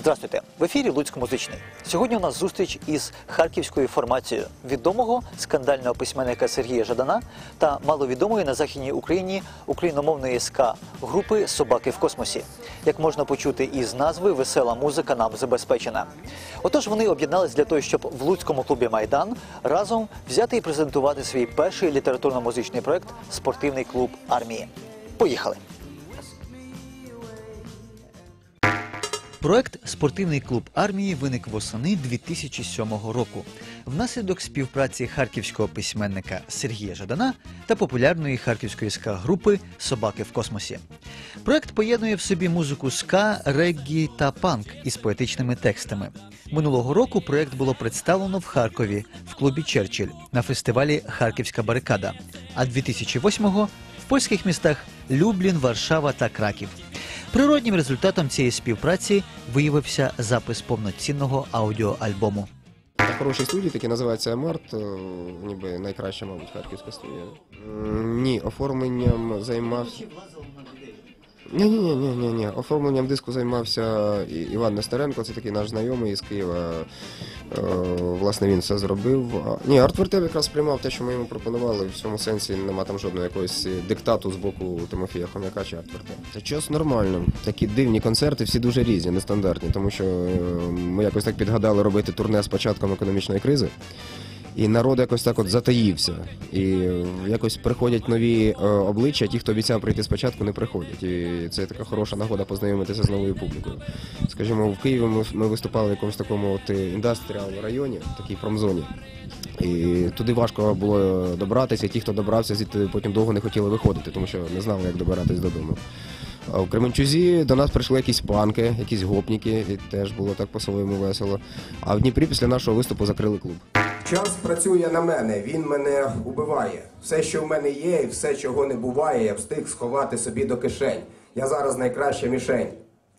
Здравствуйте, в ефірі Луцьк музичний. Сьогодні у нас зустріч із харківською формацією відомого скандального письменника Сергія Жадана та маловідомої на західній Україні україномовної СК групи Собаки в космосі. Як можна почути із назви, весела музика нам забезпечена. Отож, вони об'єднались для того, щоб в Луцькому клубі Майдан разом взяти і презентувати свій перший літературно-музичний проект Спортивний клуб армії. Поїхали! Проект Спортивний клуб армії виник восени 2007 року внаслідок співпраці харківського письменника Сергія Жадана та популярної харківської ска групи Собаки в космосі. Проект поєднує в собі музику ска, реггі та панк із поетичними текстами. Минулого року проект було представлено в Харкові в клубі Черчилль на фестивалі Харківська барикада. А 2008-го в польських містах Люблін, Варшава та Краків. Природнім результатом цієї співпраці виявився запис повноцінного аудіоальбому. Хороші студії, такі називаються Март, е, ніби найкраща, мабуть, харківська студія. Ні, оформленням займався. Ні, ні, ні, ні, ні, ні. Оформленням диску займався Іван Нестеренко, це такий наш знайомий із Києва. Е, Власне, він все зробив. Ні, Артвертел якраз приймав те, що ми йому пропонували. В цьому сенсі нема там жодного якогось диктату з боку Тимофія Хом'яка чи Артвертел. Це час нормально. Такі дивні концерти, всі дуже різні, нестандартні, тому що е, ми якось так підгадали робити турне з початком економічної кризи. І народ якось так от затаївся. І е, якось приходять нові е, обличчя, ті, хто обіцяв прийти спочатку, не приходять. І це така хороша нагода познайомитися з новою публікою. Скажімо, в Києві ми, ми виступали в якомусь такому от індастріал районі, такій промзоні. І туди важко було добратися. Ті, хто добрався, звідти потім довго не хотіли виходити, тому що не знали, як добиратись додому. А в Кременчузі до нас прийшли якісь панки, якісь гопніки, і теж було так по-своєму весело. А в Дніпрі після нашого виступу закрили клуб. Час працює на мене, він мене убиває. Все, що в мене є, і все, чого не буває, я встиг сховати собі до кишень. Я зараз найкраща мішень.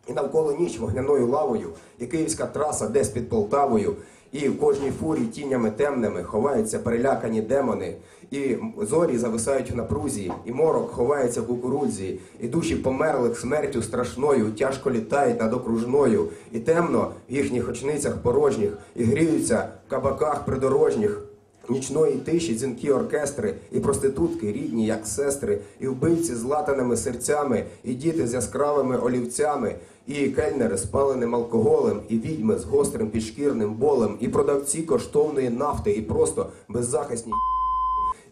І навколо ніч вогняною лавою, і київська траса десь під Полтавою, і в кожній фурі тінями темними ховаються перелякані демони, і зорі зависають в напрузі, і морок ховається в кукурудзі, і душі померлих смертю страшною тяжко літають над окружною, і темно в їхніх очницях порожніх, і гріються в кабаках придорожніх. Нічної тиші дзвінки оркестри, і проститутки рідні, як сестри, і вбивці з латаними серцями, і діти з яскравими олівцями, і кельнери з паленим алкоголем, і відьми з гострим підшкірним болем, і продавці коштовної нафти, і просто беззахисні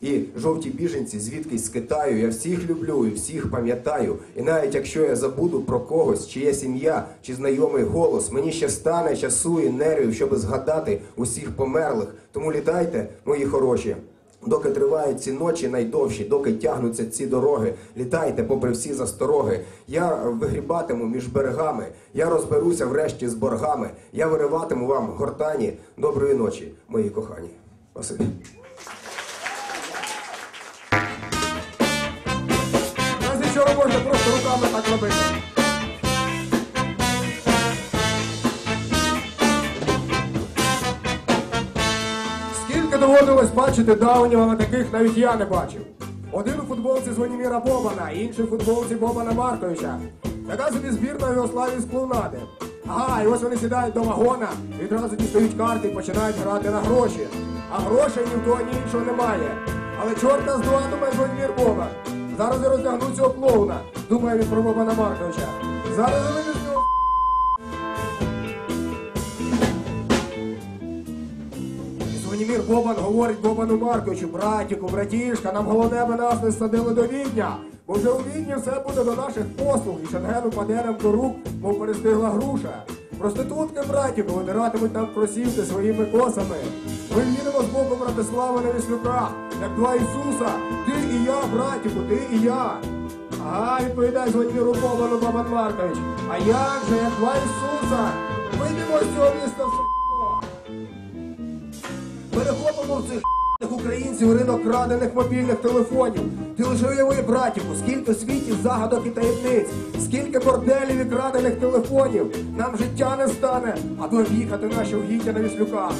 і жовті біженці звідкись з Китаю. Я всіх люблю і всіх пам'ятаю. І навіть якщо я забуду про когось, чия сім'я чи знайомий голос, мені ще стане часу і нервів, щоб згадати усіх померлих. Тому літайте, мої хороші. Доки тривають ці ночі найдовші, доки тягнуться ці дороги, літайте попри всі застороги. Я вигрібатиму між берегами, я розберуся врешті з боргами. Я вириватиму вам гортані. Доброї ночі, мої кохані. Спасибі. Руками так робити. Скільки доводилось бачити даунів, таких навіть я не бачив. Один у футболці Звоніміра Бобана, інший у футболці Бобана Марковича. Така собі збірна його славі з клоунади. Ага, і ось вони сідають до вагона, відразу дістають карти і починають грати на гроші. А грошей ні в того, ні іншого немає. Але чорта з думає Звонімір. Зараз я роздягну цього клоуна, думає він про Бобана Марковича. Зараз я вивезу цього Звонімір Бобан говорить Бобану Марковичу, братіку, братішка, нам головне би нас не садили до Відня. Бо вже у Відні все буде до наших послуг, і шенгену паде до рук, мов перестигла груша. Проститутки, братіку, видиратимуть нам просівки своїми косами. Ми їдемо з боку Братислава Невіслюка, як два Ісуса. Ти і я, братіку, ти і я. Ага, відповідає Звоніміру Бобану Бабан Маркович. А як же, як два Ісуса? Вийдемо з цього міста в. Перехопимо в цих Українців ринок крадених мобільних телефонів. Ти лише уяви, братіку, скільки світі загадок і таємниць, скільки борделів і крадених телефонів. Нам життя не стане, а то в'їхати наші угіддя на віслюках.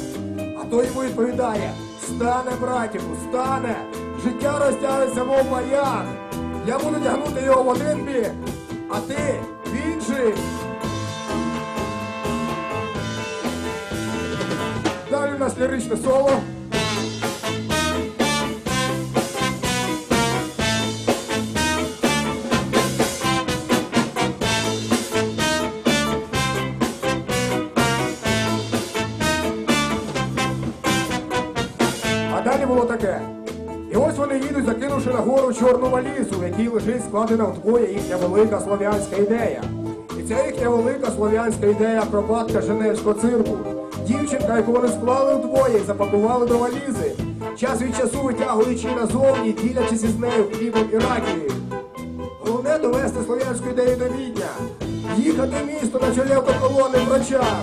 А той йому відповідає: стане, братіку, стане! Життя розтягнеться, мов баян. Я буду тягнути його в один бік, а ти в інший. Далі в нас ліричне соло. Було таке. І ось вони їдуть, закинувши нагору чорну валізу, в якій лежить складена вдвоє їхня велика слов'янська ідея. І ця їхня велика слов'янська ідея акробатка Женевського цирку. Дівчинка, яку вони склали вдвоє і запакували до валізи, час від часу витягуючи назовні, ділячись із нею хлібом і ракією. Головне довести слов'янську ідею до Відня, їхати в місто на чолі автоколони в врачах.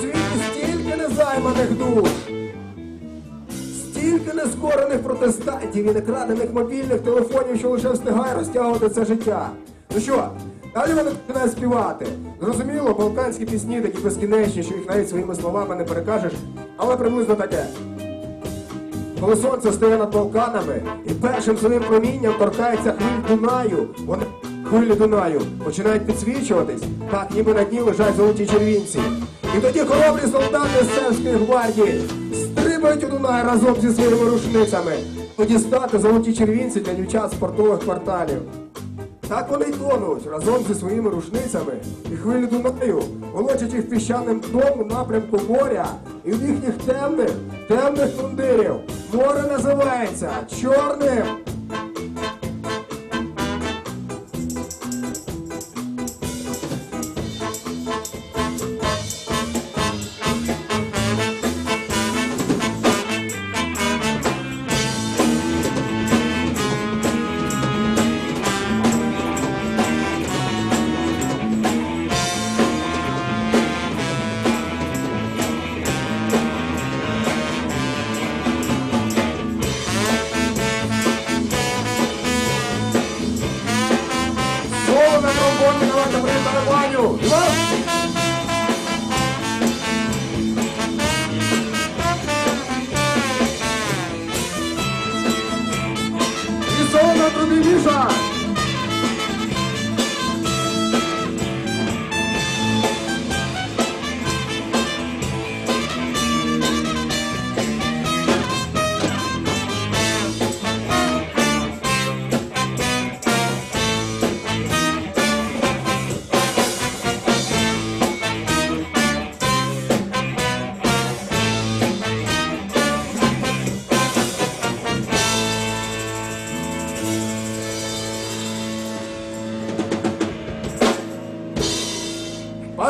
Світі стільки незайманих душ. Стільки нескорених протестантів і некрадених мобільних телефонів, що лише встигає розтягувати це життя. Ну що, далі вони починають співати. Зрозуміло, балканські пісні такі безкінечні, що їх навіть своїми словами не перекажеш, але приблизно таке. Коли сонце стає над Балканами і першим своїм промінням торкається хвиль Дунаю, вони хвилі Дунаю починають підсвічуватись, так ніби на дні лежать золоті червінці. І тоді хоробрі солдати з сербської гвардії стрибають у Дунай разом зі своїми рушницями. Тоді стати золоті червінці для дівчат з портових кварталів. Так вони й тонуть разом зі своїми рушницями і хвилі Дунаю, волочать їх піщаним дном у напрямку моря, і в їхніх темних, темних фундирів море називається чорним.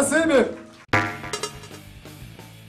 Спасибі.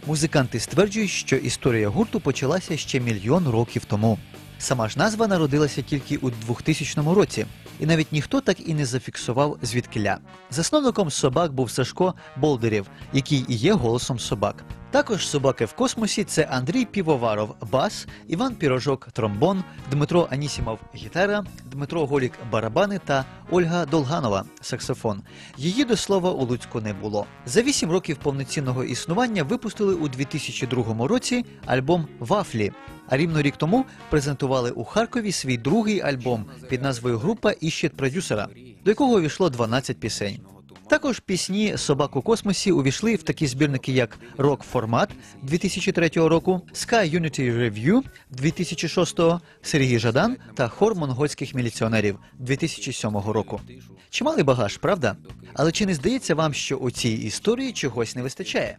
Музиканти стверджують, що історія гурту почалася ще мільйон років тому. Сама ж назва народилася тільки у 2000 році, і навіть ніхто так і не зафіксував звідкиля. Засновником собак був Сашко Болдерів, який і є голосом собак. Також собаки в космосі це Андрій Півоваров, бас, Іван Пірожок, тромбон, Дмитро Анісімов, гітара, Дмитро Голік, барабани та Ольга Долганова, саксофон. Її до слова у Луцьку не було. За вісім років повноцінного існування випустили у 2002 році альбом Вафлі. А рівно рік тому презентували у Харкові свій другий альбом під назвою Група Іщет продюсера, до якого увійшло 12 пісень. Також пісні Собак у космосі увійшли в такі збірники, як Рок Формат 2003 року, Sky Unity Review 2006, Сергій Жадан та Хор монгольських міліціонерів 2007 року. Чималий багаж, правда? Але чи не здається вам, що у цій історії чогось не вистачає?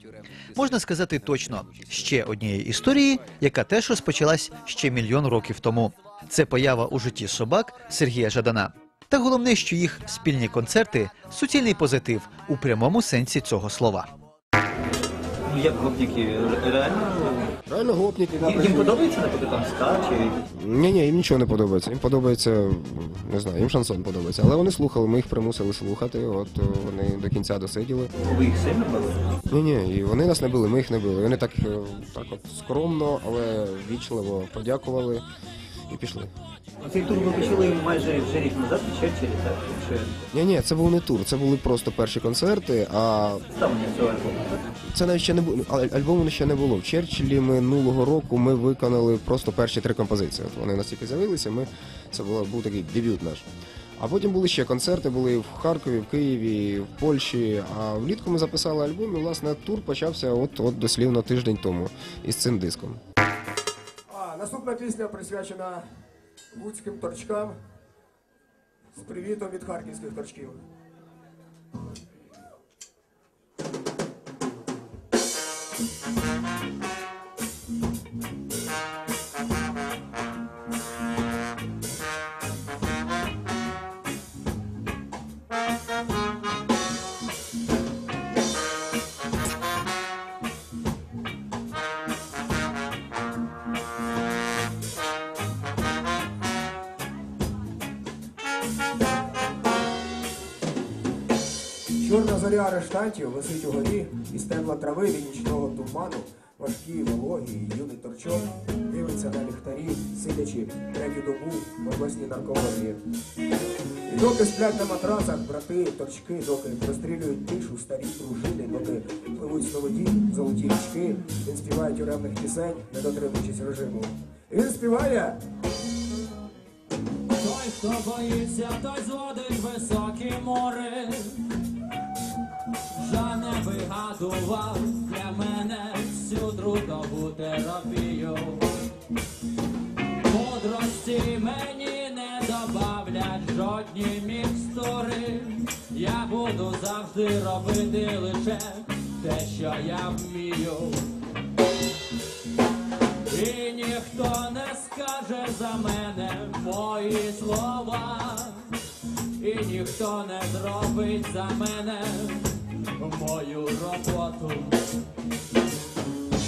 Можна сказати точно ще однієї історії, яка теж розпочалась ще мільйон років тому. Це поява у житті собак Сергія Жадана. Та головне, що їх спільні концерти суцільний позитив у прямому сенсі цього слова. Ну як гопніки реально Реально гопніки. їм, подобається, наприклад, там ска чи Ні, ні, їм нічого не подобається. Їм подобається, не знаю, їм шансон подобається. Але вони слухали, ми їх примусили слухати. От е, вони до кінця досиділи. ви їх сильно били? Ні, ні, і вони нас не били, ми їх не били. Вони так, е, так от скромно, але вічливо подякували і пішли. Цей тур ви почали майже вже рік назад в Черчиллі, так? Якщо Ні, ні, це був не тур, це були просто перші концерти. А ставлення цього альбому. це навіть ще не було. Альбому ще не було. В Черчиллі минулого року ми виконали просто перші три композиції. От вони настільки з'явилися. Ми це було був такий дебют наш. А потім були ще концерти, були в Харкові, в Києві, в Польщі. А влітку ми записали альбом, і власне тур почався от, от дослівно тиждень тому із цим диском. А наступна пісня присвячена луцьким торчкам з привітом від харківських торчків. Чорна зоря арештантів висить у горі, із темла трави від нічного туману, важкі, вологі, юний торчок дивиться на ліхтарі, сидячи третю добу в обласній наркології. І доки сплять на матрасах брати, торчки, доки прострілюють тишу старі дружини, доки пливуть слободі, золоті річки, він співає тюремних пісень, не дотримуючись режиму. І він співає Той, хто боїться, той зводить високі мори. Вже для мене всю трудову терапію. Мудрості мені не добавлять жодні мікстури. Я буду завжди робити лише те, що я вмію. І ніхто не скаже за мене мої слова, і ніхто не зробить за мене мою роботу.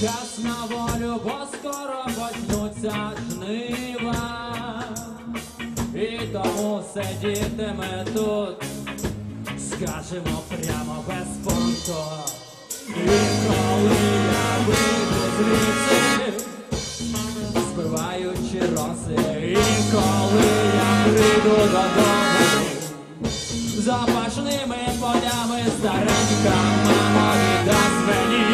Час на волю, бо скоро почнуться жнива, і тому сидітиме тут, скажемо прямо без понту. І коли я вийду звідси, спиваючи роси, і коли я прийду додому, запашними полями старенька мама віддасть мені.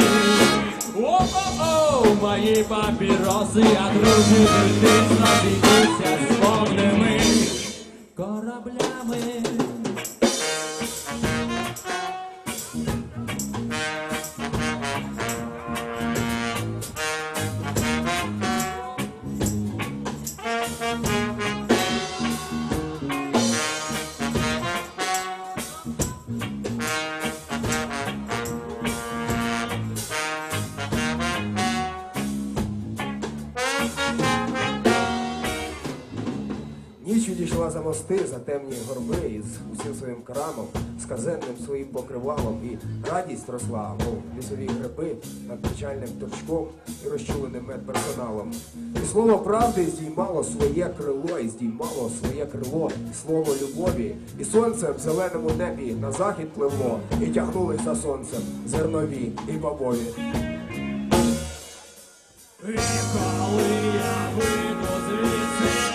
О-о-о, мої папіроси, а друзі ти зійдуться з повними кораблями. Ніч за мости, за темні горби із усім своїм крамом, з казенним своїм покривалом, і радість росла, мов лісові гриби над печальним торчком і розчуленим медперсоналом. І слово правди здіймало своє крило, і здіймало своє крило, і слово любові, і сонце в зеленому небі на захід пливло, і тягнули за сонцем зернові і бобові. І коли я вийду звідси,